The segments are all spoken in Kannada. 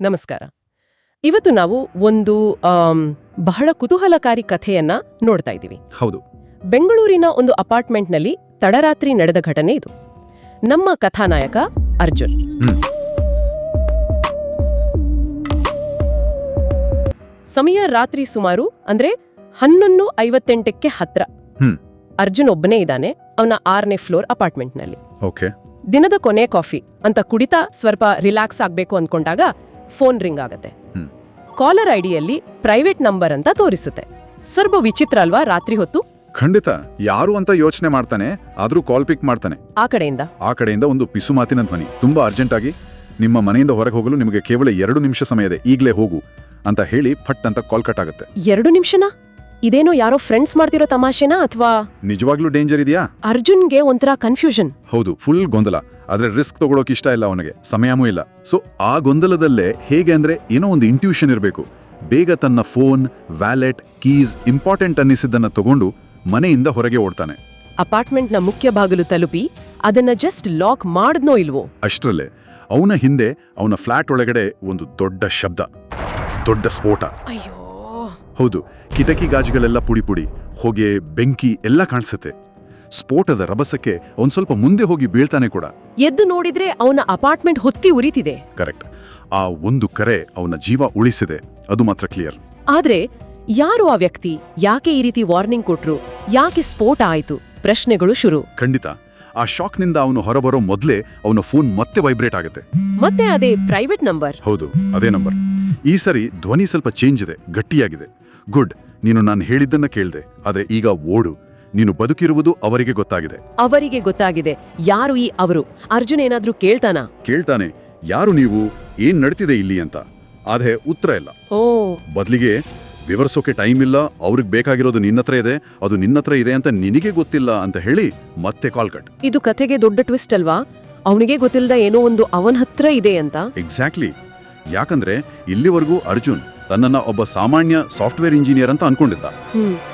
ನಮಸ್ಕಾರ. ಇವತ್ತು ನಾವು ಒಂದು ಬಹಳ ಕುತೂಹಲಕಾರಿ ಕಥೆಯನ್ನ ನೋಡ್ತಾ ಇದ್ದೀವಿ. ಹೌದು. ಬೆಂಗಳೂರಿನ ಒಂದು ಅಪಾರ್ಟ್ಮೆಂಟ್ನಲ್ಲಿ ತಡರಾತ್ರಿ ನಡೆದ ಘಟನೆ ಇದು. ನಮ್ಮ ಕಥಾನಾಯಕ ಅರ್ಜುನ್. ಸಮಯ ರಾತ್ರಿ ಸುಮಾರು ಅಂದ್ರೆ ಹನ್ನೊಂದು ಐವತ್ತೆಂಟಕ್ಕೆ ಹತ್ರ. ಅರ್ಜುನ್ ಒಬ್ಬನೇ ಇದ್ದಾನೆ ಅವನ ಆರನೇ ಫ್ಲೋರ್ ಅಪಾರ್ಟ್ಮೆಂಟ್ನಲ್ಲಿ. ಓಕೆ. ದಿನದ ಕೊನೆ ಕಾಫಿ ಅಂತ ಕುಡಿತಾ ಸ್ವಲ್ಪ ರಿಲ್ಯಾಕ್ಸ್ ಆಗ್ಬೇಕು ಅಂದ್ಕೊಂಡಾಗ ಫೋನ್ ರಿಂಗ್ ಆಗುತ್ತೆ. ಕಾಲರ್ ಐಡಿಯಲ್ಲಿ ಪ್ರೈವೇಟ್ ನಂಬರ್ ಅಂತ ತೋರಿಸುತ್ತೆ. ಸ್ವಲ್ಪ ವಿಚಿತ್ರ ಅಲ್ವಾ ರಾತ್ರಿ ಹೊತ್ತು? ಖಂಡಿತ ಯಾರು ಅಂತ ಯೋಚನೆ ಮಾಡ್ತಾನೆ ಆದ್ರೂ ಕಾಲ್ ಪಿಕ್ ಮಾಡ್ತಾನೆ. ಆ ಕಡೆಯಿಂದ? ಆ ಕಡೆಯಿಂದ ಒಂದು ಪಿಸು ಮಾತಿನ ಧ್ವನಿ. ತುಂಬಾ ಅರ್ಜೆಂಟ್ ಆಗಿ ನಿಮ್ಮ ಮನೆಯಿಂದ ಹೊರಗೆ ಹೋಗಲು ನಿಮಗೆ ಕೇವಲ ಎರಡು ನಿಮಿಷ ಸಮಯ ಇದೆ ಈಗಲೇ ಹೋಗು ಅಂತ ಹೇಳಿ ಫಟ್ ಅಂತ ಕಾಲ್ ಕಟ್ ಆಗುತ್ತೆ. ಎರಡು ನಿಮಿಷನಾ? ಇದೇನೋ ಯಾರೋ ಫ್ರೆಂಡ್ಸ್ ಮಾಡ್ತಿರೋ ತಮಾಷೆನಾ ಅಥವಾ ನಿಜವಾಗ್ಲೂ ಡೇಂಜರ್ ಇದೆಯಾ? ಅರ್ಜುನ್ಗೆ ಒಂಥರ ಕನ್ಫ್ಯೂಷನ್ ಹೌದು ಫುಲ್ ಗೊಂದಲ. ಆದ್ರೆ ರಿಸ್ಕ್ ತಗೊಳಕ್ ಇಷ್ಟ ಇಲ್ಲ ಅವನಿಗೆ. ಸಮಯನೂ ಇಲ್ಲ. ಸೊ ಆ ಗೊಂದಲದಲ್ಲೇ ಹೇಗೆ ಅಂದ್ರೆ ಏನೋ ಒಂದು ಇಂಟ್ಯೂಷನ್ ಇರಬೇಕು. ಬೇಗ ತನ್ನ ಫೋನ್ ವ್ಯಾಲೆಟ್ ಕೀಸ್ ಇಂಪಾರ್ಟೆಂಟ್ ಅನ್ನಿಸಿದ್ದನ್ನ ತಗೊಂಡು ಮನೆಯಿಂದ ಹೊರಗೆ ಓಡ್ತಾನೆ. ಅಪಾರ್ಟ್ಮೆಂಟ್ನ ಮುಖ್ಯ ಬಾಗಿಲು ತಲುಪಿ ಅದನ್ನ ಜಸ್ಟ್ ಲಾಕ್ ಮಾಡಿದ್ನೋ ಇಲ್ವೋ? ಅಷ್ಟರಲ್ಲೇ ಅವನ ಹಿಂದೆ ಅವನ ಫ್ಲಾಟ್ ಒಳಗಡೆ ಒಂದು ದೊಡ್ಡ ಶಬ್ದ. ದೊಡ್ಡ ಸ್ಫೋಟ. ಅಯ್ಯೋ. ಹೌದು ಕಿಟಕಿ ಗಾಜುಗಳೆಲ್ಲ ಪುಡಿ ಪುಡಿ ಹೊಗೆ ಬೆಂಕಿ ಎಲ್ಲ ಕಾಣಿಸುತ್ತೆ. ಸ್ಫೋಟದ ರಭಸಕ್ಕೆ ಒಂದ್ ಸ್ವಲ್ಪ ಮುಂದೆ ಹೋಗಿ ಬೀಳ್ತಾನೆ ಕೂಡ. ಎದ್ದು ನೋಡಿದ್ರೆ ಅವನ ಅಪಾರ್ಟ್ಮೆಂಟ್ ಹೊತ್ತಿ ಉರಿತಿದೆ. ಕರೆಕ್ಟ್. ಆ ಒಂದು ಕರೆ ಅವನ ಜೀವ ಉಳಿಸಿದೆ. ಅದು ಮಾತ್ರ ಕ್ಲಿಯರ್. ಆದ್ರೆ ಯಾರು ಆ ವ್ಯಕ್ತಿ? ಯಾಕೆ ಈ ರೀತಿ ವಾರ್ನಿಂಗ್ ಕೊಟ್ರು? ಯಾಕೆ ಸ್ಫೋಟ ಆಯ್ತು? ಪ್ರಶ್ನೆಗಳು ಶುರು. ಖಂಡಿತ. ಆ ಶಾಕ್ನಿಂದ ಅವನು ಹೊರಬರೋ ಮೊದಲೇ ಅವನ ಫೋನ್ ಮತ್ತೆ ವೈಬ್ರೇಟ್ ಆಗುತ್ತೆ. ಮತ್ತೆ ಅದೇ ಪ್ರೈವೇಟ್ ನಂಬರ್. ಹೌದು ಅದೇ ನಂಬರ್. ಈ ಸರಿ ಧ್ವನಿ ಸ್ವಲ್ಪ ಚೇಂಜ್ ಇದೆ ಗಟ್ಟಿಯಾಗಿದೆ. ಗುಡ್ ನೀನು ನಾನು ಹೇಳಿದ್ದನ್ನ ಕೇಳಿದೆ ಆದರೆ ಈಗ ಓಡು. ನೀನು ಬದುಕಿರುವುದು ಅವರಿಗೆ ಗೊತ್ತಾಗಿದೆ. ಅವರಿಗೆ ಗೊತ್ತಾಗಿದೆ. ಯಾರು ಈ ಅವರು? ಅರ್ಜುನ್ ಏನಾದ್ರೂ ಕೇಳ್ತಾನ? ಕೇಳ್ತಾನೆ. ಯಾರು ನೀವು? ಏನ್ ನಡ್ತಿದೆ ಇಲ್ಲಿ ಅಂತ. ಆದ್ರೆ ಉತ್ತರ ಇಲ್ಲ. ಓ. ಬದಲಿಗೆ ವಿವರಿಸೋಕೆ ಟೈಮ್ ಇಲ್ಲ ಅವ್ರಿಗೆ ಬೇಕಾಗಿರೋದು ನಿನ್ನತ್ರ ಇದೆ ಅದು ನಿನ್ನತ್ರ ಇದೆ ಅಂತ ನಿನಗೆ ಗೊತ್ತಿಲ್ಲ ಅಂತ ಹೇಳಿ ಮತ್ತೆ ಕಾಲ್ ಕಟ್ ಇದು ಕಥೆಗೆ ದೊಡ್ಡ ಟ್ವಿಸ್ಟ್ ಅಲ್ವಾ? ಅವನಿಗೆ ಗೊತ್ತಿಲ್ಲದ ಏನೋ ಒಂದು ಅವನ ಹತ್ರ ಇದೆ ಅಂತ? ಎಕ್ಸಾಕ್ಟ್ಲಿ ಯಾಕಂದ್ರೆ ಇಲ್ಲಿವರೆಗೂ ಅರ್ಜುನ್ ತನ್ನನ್ನ ಒಬ್ಬ ಸಾಮಾನ್ಯ ಸಾಫ್ಟ್ವೇರ್ ಇಂಜಿನಿಯರ್ ಅಂತ ಅನ್ಕೊಂಡಿದ್ದ.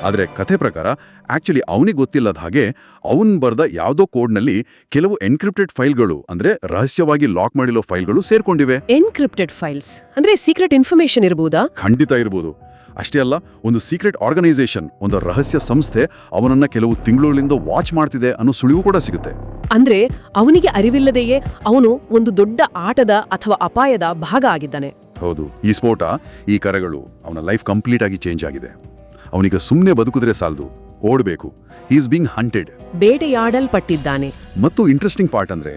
ಆದ್ರೆ ಕಥೆ ಪ್ರಕಾರ ಆಕ್ಚುಲಿ ಅವನಿಗೆ ಗೊತ್ತಿಲ್ಲದ ಹಾಗೆ ಅವನ್ ಬರ್ದ ಯಾವುದೋ ಕೋಡ್ನಲ್ಲಿ ಕೆಲವು ಎನ್ಕ್ರಿಪ್ಟೆಡ್ ಫೈಲ್ಗಳು ಅಂದ್ರೆ ರಹಸ್ಯವಾಗಿ ಲಾಕ್ ಮಾಡಿರೋ ಫೈಲ್ಗಳು ಸೇರ್ಕೊಂಡಿವೆ. Encrypted files? ಅಂದ್ರೆ ಸೀಕ್ರೆಟ್ ಇನ್ಫಾರ್ಮೇಶನ್ ಇರಬಹುದಾ ಖಂಡಿತ ಇರಬಹುದು ಅಷ್ಟೇ ಅಲ್ಲ ಒಂದು ಸೀಕ್ರೆಟ್ ಆರ್ಗನೈಸೇಷನ್ ಒಂದು ರಹಸ್ಯ ಸಂಸ್ಥೆ ಅವನನ್ನ ಕೆಲವು ತಿಂಗಳುಗಳಿಂದ ವಾಚ್ ಮಾಡ್ತಿದೆ ಅನ್ನೋ ಸುಳಿವು ಕೂಡ ಸಿಗುತ್ತೆ. ಅಂದ್ರೆ ಅವನಿಗೆ ಅರಿವಿಲ್ಲದೆಯೇ ಅವನು ಒಂದು ದೊಡ್ಡ ಆಟದ ಅಥವಾ ಅಪಾಯದ ಭಾಗ ಆಗಿದ್ದಾನೆ. ಹೌದು ಈ ಸ್ಫೋಟ ಈ ಕರೆಗಳು ಅವನ ಲೈಫ್ ಕಂಪ್ಲೀಟ್ ಆಗಿ ಚೇಂಜ್ ಆಗಿದೆ. ಅವನಿಗೆ ಸುಮ್ಮನೆ ಬದುಕಿದ್ರೆ ಸಾಲದು ಓಡಬೇಕು. ಈಸ್ ಬಿಂಗ್ ಹಂಟೆಡ್ ಬೇಟೆಯಾಡಲ್ಪಟ್ಟಿದ್ದಾನೆ. ಮತ್ತು ಇಂಟ್ರೆಸ್ಟಿಂಗ್ ಪಾರ್ಟ್ ಅಂದ್ರೆ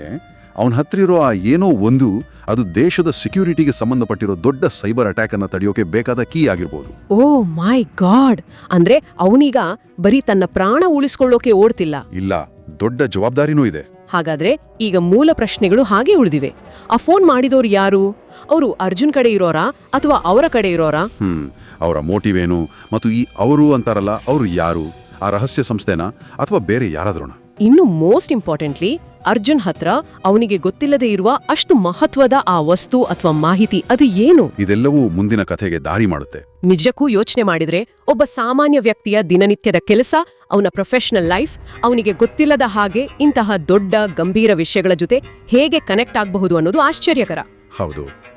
ಅವನ ಹತ್ರ ಇರೋ ಆ ಏನೋ ಒಂದು ಅದು ದೇಶದ ಸೆಕ್ಯೂರಿಟಿಗೆ ಸಂಬಂಧಪಟ್ಟಿರೋ ದೊಡ್ಡ ಸೈಬರ್ ಅಟ್ಯಾಕ್ ಅನ್ನ ತಡೆಯೋಕೆ ಬೇಕಾದ ಕೀ ಆಗಿರ್ಬೋದು. Oh my god! ಅಂದ್ರೆ ಅವನೀಗ ಬರೀ ತನ್ನ ಪ್ರಾಣ ಉಳಿಸ್ಕೊಳ್ಳೋಕೆ ಓಡ್ತಿಲ್ಲ. ಇಲ್ಲ ದೊಡ್ಡ ಜವಾಬ್ದಾರಿನೂ ಇದೆ. ಹಾಗಾದ್ರೆ ಈಗ ಮೂಲ ಪ್ರಶ್ನೆಗಳು ಹಾಗೆ ಉಳಿದಿವೆ. ಆ ಫೋನ್ ಮಾಡಿದವರು ಯಾರು? ಅವರು ಅರ್ಜುನ್ ಕಡೆ ಇರೋರಾ ಅಥವಾ ಅವರ ಕಡೆ ಇರೋರಾ? ಹ್ಮ್ ಅವರ ಮೋಟಿವ್ ಏನು ಮತ್ತು ಈ ಅವರು ಅಂತಾರಲ್ಲ ಅವರು ಯಾರು? ಆ ರಹಸ್ಯ ಸಂಸ್ಥೆನಾ ಅಥವಾ ಬೇರೆ ಯಾರಾದ್ರೂ ಇನ್ನು ಮೋಸ್ಟ್ ಇಂಪಾರ್ಟೆಂಟ್ಲಿ ಅರ್ಜುನ್ ಹತ್ರ ಅವನಿಗೆ ಗೊತ್ತಿಲ್ಲದೆ ಇರುವ ಅಷ್ಟು ಮಹತ್ವದ ಆ ವಸ್ತು ಅಥವಾ ಮಾಹಿತಿ ಅದು ಏನು? ಇದೆಲ್ಲವೂ ಮುಂದಿನ ಕಥೆಗೆ ದಾರಿ ಮಾಡುತ್ತೆ. ನಿಜಕ್ಕೂ ಯೋಚನೆ ಮಾಡಿದ್ರೆ ಒಬ್ಬ ಸಾಮಾನ್ಯ ವ್ಯಕ್ತಿಯ ದಿನನಿತ್ಯದ ಕೆಲಸ ಅವನ ಪ್ರೊಫೆಷನಲ್ ಲೈಫ್ ಅವನಿಗೆ ಗೊತ್ತಿಲ್ಲದ ಹಾಗೆ ಇಂತಹ ದೊಡ್ಡ ಗಂಭೀರ ವಿಷಯಗಳ ಜೊತೆ ಹೇಗೆ ಕನೆಕ್ಟ್ ಆಗಬಹುದು ಅನ್ನೋದು ಆಶ್ಚರ್ಯಕರ. ಹೌದು.